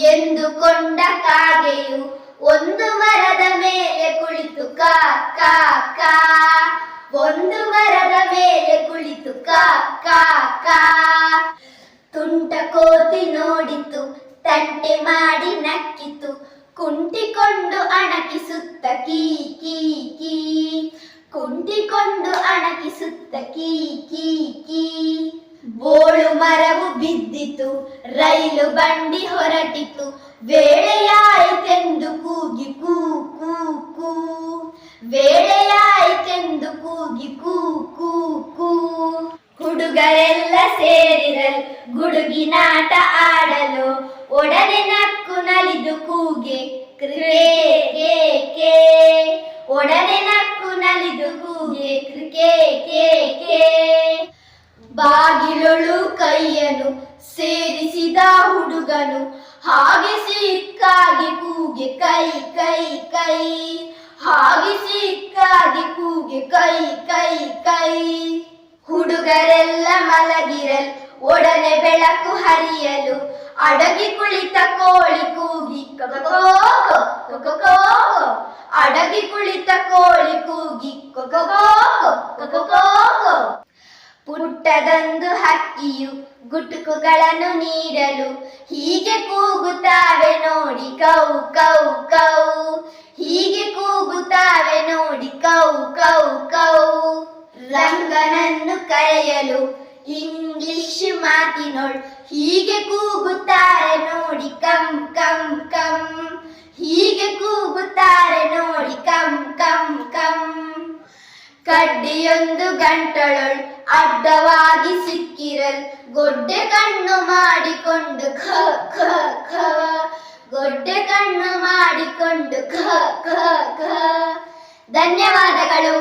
ಎಂದುಕೊಂಡ ಕಾಗೆಯು ಒಂದು ಮರದ ಮೇಲೆ ಕುಳಿತು ಕಾ ಕಾ ಕಾ. ಒಂದು ಮರದ ಮೇಲೆ ಕುಳಿತು ಕಾ ಕಾ ಕಾ. ತುಂಟ ಕೋತಿ ನೋಡಿತು, ತಂಟೆ ಮಾಡಿ ನಕ್ಕಿತು, ಕುಂಟಿಕೊಂಡು ಅಣಕಿಸುತ್ತ ಕೀ ಕೀ ಕೀ. ಕುಂಟಿಕೊಂಡು ಅಣಕಿಸುತ್ತ ಕೀ ಕೀ. ಬಿದ್ದಿತು ರೈಲು ಬಂಡಿ ಹೊರಟಿತು ವೇಳೆಯಾಯಿತೆಂದು ಕೂಗಿ ಕೂ ಕೂ ಕೂ. ವೇಳೆಯಾಯಿತೆಂದು ಕೂಗಿ ಕೂ ಕೂ ಕೂ. ಹುಡುಗರೆಲ್ಲ ಸೇರಿರಲ್ ಗುಡುಗಿನಾಟ ಆಡಲು, ಒಡನೆ ನಕ್ಕು ನಲಿದು ಕೂಗೆ ಕ್ರಿಕೆ ಕೆ ಒಡನೆ ನಕ್ಕು ನಲಿದು ಕೂಗೆ ಕ್ರಿಕೆ ಕೆ. ಬಾಗಿಲೊಳು ಕೈಯನು ಸೇರಿಸಿದ ಹುಡುಗನು ಹಾಗೆ ಸಿಕ್ಕಾಗಿ ಕೂಗೆ ಕೈ ಕೈ ಕೈ. ಹಾಗೆ ಸಿಕ್ಕಾಗಿ ಕೂಗೆ ಕೈ ಕೈ ಕೈ. ಹುಡುಗರೆಲ್ಲ ಮಲಗಿರಲ್, ಒಡನೆ ಬೆಳಕು ಹರಿಯಲು. ಅಡಗಿ ಕುಳಿತ ಕೋಳಿ ಕೂಗಿ ಅಡಗಿ ಕುಳಿತ ಕೋಳಿ ಕೂಗಿ ಕೊಕೋ ಪುಟ್ಟದೊಂದು ಹಕ್ಕಿಯು ಗುಟುಕುಗಳನ್ನು ನೀಡಲು ಹೀಗೆ ಕೂಗುತ್ತಾವೆ ನೋಡಿ ಕೌ ಕೌ ಕೌ. ಹೀಗೆ ಕೂಗುತ್ತಾವೆ ನೋಡಿ ಕೌ ಕೌ ಕೌ. ರಂಗನನ್ನು ಕರೆಯಲು ಇಂಗ್ಲಿಷ್ ಮಾತಿನೊಳ್ ಹೀಗೆ ಕೂಗುತ್ತಾರೆ ನೋಡಿ ಕಂ ಕಂ ಕಂ ಹೀಗೆ ಕೂಗುತ್ತಾರೆ ನೋಡಿ ಕಂ ಕಂ ಕಂ ಕಡ್ಡಿಯೊಂದು ಗಂಟಳೊಳ್ ಅಡ್ಡವಾಗಿ ಸಿಕ್ಕಿರಲ್. ಗೊಡ್ಡೆ ಕಣ್ಣು ಮಾಡಿಕೊಂಡು ಖ ಖ ಖ. ಗೊಡ್ಡೆ ಕಣ್ಣು ಮಾಡಿಕೊಂಡು ಖ ಖ ಖ. ಧನ್ಯವಾದಗಳು.